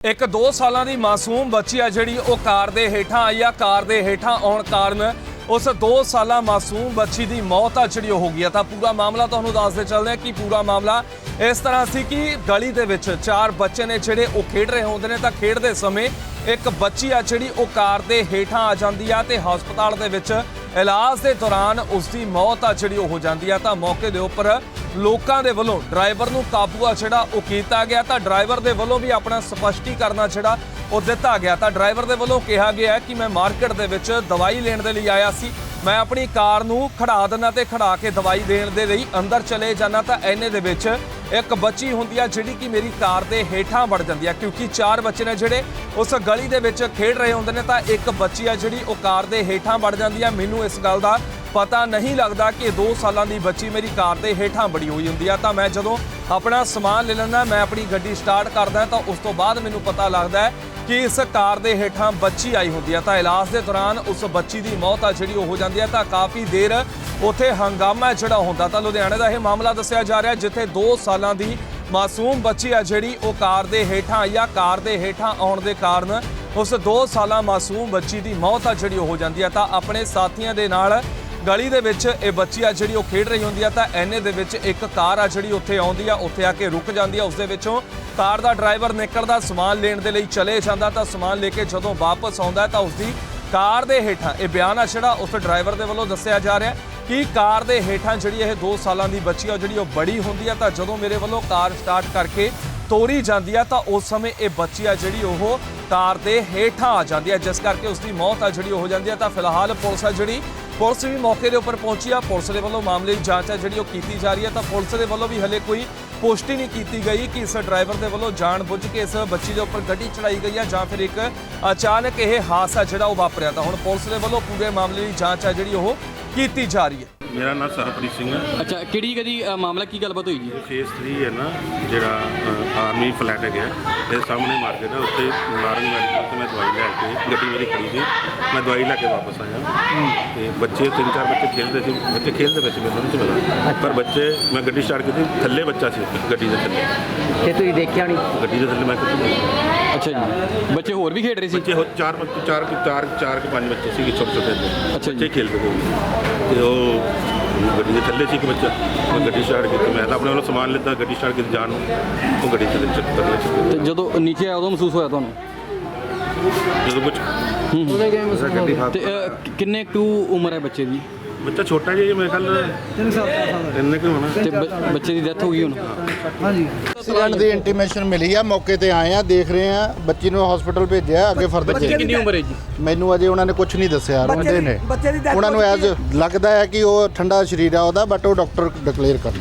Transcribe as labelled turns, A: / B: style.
A: ਇੱਕ 2 ਸਾਲਾਂ ਦੀ ਮਾਸੂਮ ਬੱਚੀ ਆ ਜਿਹੜੀ ਉਹ ਕਾਰ ਦੇ ਹੇਠਾਂ ਆਈ ਆ। ਕਾਰ ਦੇ ਹੇਠਾਂ ਆਉਣ ਕਾਰਨ ਉਸ 2 ਸਾਲਾਂ ਮਾਸੂਮ ਬੱਚੀ ਦੀ ਮੌਤ ਆ ਜਿਹੜੀ ਉਹ ਹੋ ਗਈ ਆ। ਤਾਂ ਪੂਰਾ ਮਾਮਲਾ ਤੁਹਾਨੂੰ ਦੱਸਦੇ ਚੱਲਦੇ ਆ ਕਿ ਪੂਰਾ ਮਾਮਲਾ ਇਸ ਤਰ੍ਹਾਂ ਸੀ ਕਿ ਗਲੀ ਦੇ ਵਿੱਚ ਚਾਰ ਬੱਚੇ ਨੇ ਜਿਹੜੇ ਉਹ ਖੇਡ ਰਹੇ ਹੁੰਦੇ ਨੇ। ਤਾਂ ਖੇਡਦੇ ਸਮੇਂ ਇੱਕ ਬੱਚੀ ਆ ਜਿਹੜੀ ਉਹ ਕਾਰ ਦੇ ਹੇਠਾਂ ਆ ਜਾਂਦੀ ਆ ਤੇ ਹਸਪਤਾਲ ਦੇ ਵਿੱਚ ਇਲਾਜ ਦੇ ਦੌਰਾਨ ਉਸ ਦੀ ਮੌਤ ਆ ਜਿਹੜੀ ਉਹ ਹੋ ਜਾਂਦੀ ਆ, ਤਾਂ ਮੌਕੇ ਦੇ ਉੱਪਰ ਲੋਕਾਂ ਦੇ ਵੱਲੋਂ ਡਰਾਈਵਰ ਨੂੰ ਕਾਬੂ ਆ ਜਿਹੜਾ ਉਹ ਕੀਤਾ ਗਿਆ, ਤਾਂ ਡਰਾਈਵਰ ਦੇ ਵੱਲੋਂ ਵੀ ਆਪਣਾ ਸਪਸ਼ਟੀਕਰਨ ਜਿਹੜਾ ਉਹ ਦਿੱਤਾ ਗਿਆ। ਤਾਂ ਡਰਾਈਵਰ ਦੇ ਵੱਲੋਂ ਕਿਹਾ ਗਿਆ ਕਿ ਮੈਂ ਮਾਰਕੀਟ ਦੇ ਵਿੱਚ ਦਵਾਈ ਲੈਣ ਦੇ ਲਈ ਆਇਆ ਸੀ। ਮੈਂ ਆਪਣੀ ਕਾਰ ਨੂੰ ਖੜਾ ਦਿੰਦਾ ਤੇ ਖੜਾ ਕੇ ਦਵਾਈ ਦੇਣ ਦੇ ਲਈ ਅੰਦਰ ਚਲੇ ਜਾਂਦਾ ਤਾਂ ਐਨੇ ਦੇ ਵਿੱਚ ਇੱਕ ਬੱਚੀ ਹੁੰਦੀ ਆ ਜਿਹੜੀ ਕਿ ਮੇਰੀ ਕਾਰ ਦੇ ਹੇਠਾਂ ਵੜ ਜਾਂਦੀ ਆ, ਕਿਉਂਕਿ ਚਾਰ ਬੱਚੇ ਨੇ ਜਿਹੜੇ ਉਸ ਗਲੀ ਦੇ ਵਿੱਚ ਖੇਡ ਰਹੇ ਹੁੰਦੇ ਨੇ ਤਾਂ ਇੱਕ ਬੱਚੀ ਆ ਜਿਹੜੀ ਉਹ ਕਾਰ ਦੇ ਹੇਠਾਂ ਵੜ ਜਾਂਦੀ ਆ। ਮੈਨੂੰ ਇਸ ਗੱਲ ਦਾ ਪਤਾ ਨਹੀਂ ਲੱਗਦਾ ਕਿ 2 ਸਾਲਾਂ ਦੀ ਬੱਚੀ ਮੇਰੀ ਕਾਰ ਦੇ ਹੇਠਾਂ ਬੜੀ ਹੋਈ ਹੁੰਦੀ ਆ। ਤਾਂ ਮੈਂ ਜਦੋਂ ਆਪਣਾ ਸਮਾਨ ਲੈ ਲੈਂਦਾ, ਮੈਂ ਆਪਣੀ ਗੱਡੀ ਸਟਾਰਟ ਕਰਦਾ ਤਾਂ ਉਸ ਤੋਂ ਬਾਅਦ ਮੈਨੂੰ ਪਤਾ ਲੱਗਦਾ ਕਿ ਇਸ ਕਾਰ ਦੇ ਹੇਠਾਂ ਬੱਚੀ ਆਈ ਹੁੰਦੀ ਹੈ ਤਾਂ ਇਲਾਜ ਦੇ ਦੌਰਾਨ ਉਸ ਬੱਚੀ ਦੀ ਮੌਤ ਆ, ਜਿਹੜੀ ਉਹ ਹੋ ਜਾਂਦੀ ਹੈ ਤਾਂ ਕਾਫੀ ਦੇਰ ਉੱਥੇ ਹੰਗਾਮਾ ਜਿਹੜਾ ਹੁੰਦਾ। ਤਾਂ ਲੁਧਿਆਣੇ ਦਾ ਇਹ ਮਾਮਲਾ ਦੱਸਿਆ ਜਾ ਰਿਹਾ, ਜਿੱਥੇ 2 ਸਾਲਾਂ ਦੀ ਮਾਸੂਮ ਬੱਚੀ ਆ, ਜਿਹੜੀ ਉਹ ਕਾਰ ਦੇ ਹੇਠਾਂ ਆਈ ਆ ਕਾਰ ਦੇ ਹੇਠਾਂ ਆਉਣ ਦੇ ਕਾਰਨ ਉਸ 2 ਸਾਲਾਂ ਮਾਸੂਮ ਬੱਚੀ ਦੀ ਮੌਤ ਆ, ਜਿਹੜੀ ਉਹ ਹੋ ਜਾਂਦੀ ਹੈ ਤਾਂ ਆਪਣੇ ਸਾਥੀਆਂ ਦੇ ਨਾਲ ਗਲੀ ਦੇ ਵਿੱਚ ਇਹ ਬੱਚੀ ਆ ਜਿਹੜੀ ਉਹ ਖੇਡ ਰਹੀ ਹੁੰਦੀ ਆ, ਤਾਂ ਐਨੇ ਦੇ ਵਿੱਚ ਇੱਕ ਕਾਰ ਆ ਜਿਹੜੀ ਉੱਥੇ ਆਉਂਦੀ ਆ, ਉੱਥੇ ਆ ਕੇ ਰੁਕ ਜਾਂਦੀ ਆ ਉਸ ਦੇ ਵਿੱਚੋਂ ਕਾਰ ਦਾ ਡਰਾਈਵਰ ਨਿਕਲਦਾ, ਸਮਾਨ ਲੈਣ ਦੇ ਲਈ ਚਲੇ ਜਾਂਦਾ, ਤਾਂ ਸਮਾਨ ਲੈ ਕੇ ਜਦੋਂ ਵਾਪਸ ਆਉਂਦਾ, ਤਾਂ ਉਸ ਦੀ ਕਾਰ ਦੇ ਹੇਠਾਂ, ਇਹ ਬਿਆਨ ਆ ਜਿਹੜਾ ਉਸ ਡਰਾਈਵਰ ਦੇ ਵੱਲੋਂ ਦੱਸਿਆ ਜਾ ਰਿਹਾ ਕਿ ਕਾਰ ਦੇ ਹੇਠਾਂ ਜਿਹੜੀ ਇਹ 2 ਸਾਲਾਂ ਦੀ ਬੱਚੀ ਆ, ਉਹ ਜਿਹੜੀ ਉਹ ਬੜੀ ਹੁੰਦੀ ਆ, ਤਾਂ ਜਦੋਂ ਮੇਰੇ ਵੱਲੋਂ ਕਾਰ ਸਟਾਰਟ ਕਰਕੇ ਤੋਰੀ ਜਾਂਦੀ ਆ, ਤਾਂ ਉਸ ਸਮੇਂ ਇਹ ਬੱਚੀ ਆ ਜਿਹੜੀ ਉਹ ਕਾਰ ਦੇ ਹੇਠਾਂ ਆ ਜਾਂਦੀ ਆ, ਜਿਸ ਕਰਕੇ ਉਸ ਦੀ ਮੌਤ ਆ ਜਿਹੜੀ ਉਹ ਹੋ ਜਾਂਦੀ ਆ, ਤਾਂ ਫਿਲਹਾਲ ਪੁਲਿਸ ਆ ਜਿਹੜੀ ਪੁਲਿਸ ਵੀ ਮੌਕੇ ਦੇ ਉੱਪਰ ਪਹੁੰਚੀ ਆ। ਪੁਲਿਸ ਦੇ ਵੱਲੋਂ ਮਾਮਲੇ ਦੀ ਜਾਂਚ ਹੈ ਜਿਹੜੀ ਉਹ ਕੀਤੀ ਜਾ ਰਹੀ ਹੈ। ਤਾਂ ਪੁਲਿਸ ਦੇ ਵੱਲੋਂ ਵੀ ਹਲੇ ਕੋਈ ਪੁਸ਼ਟੀ ਨਹੀਂ ਕੀਤੀ ਗਈ ਕਿ ਇਸ ਡਰਾਈਵਰ ਦੇ ਵੱਲੋਂ ਜਾਣ ਬੁੱਝ ਕੇ ਇਸ ਬੱਚੀ ਦੇ ਉੱਪਰ ਗੱਡੀ ਚੜਾਈ ਗਈ ਹੈ ਜਾਂ ਫਿਰ ਇੱਕ ਅਚਾਨਕ ਇਹ ਹਾਦਸਾ ਜਿਹੜਾ ਉਹ ਵਾਪਰਿਆ। ਤਾਂ ਹੁਣ ਪੁਲਿਸ ਦੇ ਵੱਲੋਂ ਪੂਰੇ ਮਾਮਲੇ ਦੀ ਜਾਂਚ ਹੈ ਜਿਹੜੀ ਉਹ ਕੀਤੀ ਜਾ ਰਹੀ ਹੈ।
B: ਮੇਰਾ ਨਾਮ ਸਰਪ੍ਰੀਤ ਸਿੰਘ ਹੈ।
C: ਅੱਛਾ ਕਿਹੜੀ ਕਦੀ ਮਾਮਲਾ ਕੀ ਗੱਲਬਾਤ ਹੋਈ ਜੀ?
B: ਫੇਸ 3 ਹੈ ਨਾ ਜਿਹੜਾ ਆਰਮੀ ਫਲੈਟ ਹੈਗਾ ਇਹ ਸਾਹਮਣੇ ਮਾਰਕੀਟ ਹੈ ਉੱਥੇ ਨਾਰੰਗ ਮੈਡੀਕਲ ਤੋਂ ਮੈਂ ਦਵਾਈ ਲੈ ਕੇ ਗੱਡੀ ਮੇਰੀ ਖੜੀ ਸੀ। ਮੈਂ ਦਵਾਈ ਲੈ ਕੇ ਵਾਪਸ ਆਇਆ। ਤੇ ਬੱਚੇ ਤਿੰਨ ਚਾਰ ਬੱਚੇ ਖੇਡਦੇ ਸੀ ਬੱਚੇ ਖੇਡਦੇ ਸੀ ਮੈਨੂੰ ਨਹੀਂ ਪਤਾ। ਪਰ ਬੱਚੇ ਮੈਂ ਗੱਡੀ ਸਟਾਰਟ ਕੀਤੀ ਥੱਲੇ ਬੱਚਾ ਸੀ ਇੱਕ ਗੱਡੀ ਦੇ ਥੱਲੇ।
D: ਤੇ ਤੁਸੀਂ ਦੇਖਿਆ ਨਹੀਂ?
B: ਗੱਡੀ ਦੇ ਥੱਲੇ ਮੈਂ ਕਿੱਥੇ
C: ਅੱਛਾ ਜੀ। ਬੱਚੇ ਹੋਰ ਵੀ ਖੇਡ ਰਹੇ ਸੀ?
B: ਬੱਚੇ ਹੋ ਚਾਰ ਬੱਚੇ ਚਾਰ ਚਾਰ ਚਾਰ ਕਿ ਪੰਜ ਬੱਚੇ ਸੀ ਛੋਟੇ ਛੋਟੇ ਜਿਹੇ।
C: ਅੱਛਾ ਜੀ।
B: ਬੱਚੇ ਖੇਡਦੇ ਸੀ। ਤੇ ਉਹ ਗੱਡੀ ਦੇ ਥੱਲੇ ਸੀ ਇੱਕ ਬੱਚਾ। ਮੈਂ ਗੱਡੀ ਸਟਾਰਟ ਕੀਤੀ। ਮੈਂ ਤਾਂ ਆਪਣੇ ਵੱਲੋਂ ਸਮਾਨ ਲਿੱਤਾ ਗੱਡੀ ਸਟਾਰਟ ਕੀਤੀ ਜਾਣ ਨੂੰ। ਉਹ ਗੱਡੀ ਥੱਲੇ ਚੱਕ ਚੱਕ
C: ਤੇ ਜਦੋਂ ਨੀਚੇ ਆਇਆ ਉਦੋਂ ਮਹਿਸੂਸ ਹੋਇਆ ਤੁਹਾਨੂੰ?
B: ਜਦੋਂ ਕੁਝ
C: ਤੇ ਅ, ਕਿ- ਕਿੰਨੇ ਕੁ ਉਮਰ ਹੈ ਬੱਚੇ ਦੀ?
B: ਬੱਚਾ ਛੋਟਾ ਜਿਹਾ ਜੀ ਮੇਰੇ ਖਿਆਲ 3 ਸਾਲ ਦਾ। ਇੰਨੇ ਕੁ ਹੋਣਾ।
C: ਤੇ ਬ- ਬੱਚੇ ਦੀ ਡੈਥ ਹੋ ਗਈ ਹੁਣ?
E: ਐਕਸੀਡੈਂਟ ਦੀ ਇੰਟੀਮੇਸ਼ਨ ਮਿਲੀ ਆ ਮੌਕੇ ਤੇ ਆਏ ਆ ਦੇਖ ਰਹੇ ਆ। ਬੱਚੀ ਨੂੰ ਹਸਪੀਟਲ ਭੇਜਿਆ ਅੱਗੇ ਫਰਦਰ
C: ਬੱਚੇ ਦੀ ਕਿੰਨੀ ਉਮਰ ਹੈ ਜੀ
E: ਮੈਨੂੰ ਅਜੇ ਉਹਨਾਂ ਨੇ ਕੁਝ ਨਹੀਂ ਦੱਸਿਆ ਰੋਂਦੇ ਨੇ।
F: ਬੱਚੇ ਦੀ death
E: ਉਹਨਾਂ ਨੂੰ
F: ਹੋ
E: ਐਜ਼
F: ਚੁੱਕੀ
E: ਲੱਗਦਾ ਹੈ ਕਿ ਉਹ ਠੰਡਾ ਸਰੀਰ ਆ ਉਹਦਾ ਬਟ ਉਹ ਡਾਕਟਰ ਡਿਕਲੇਅਰ ਕਰਨ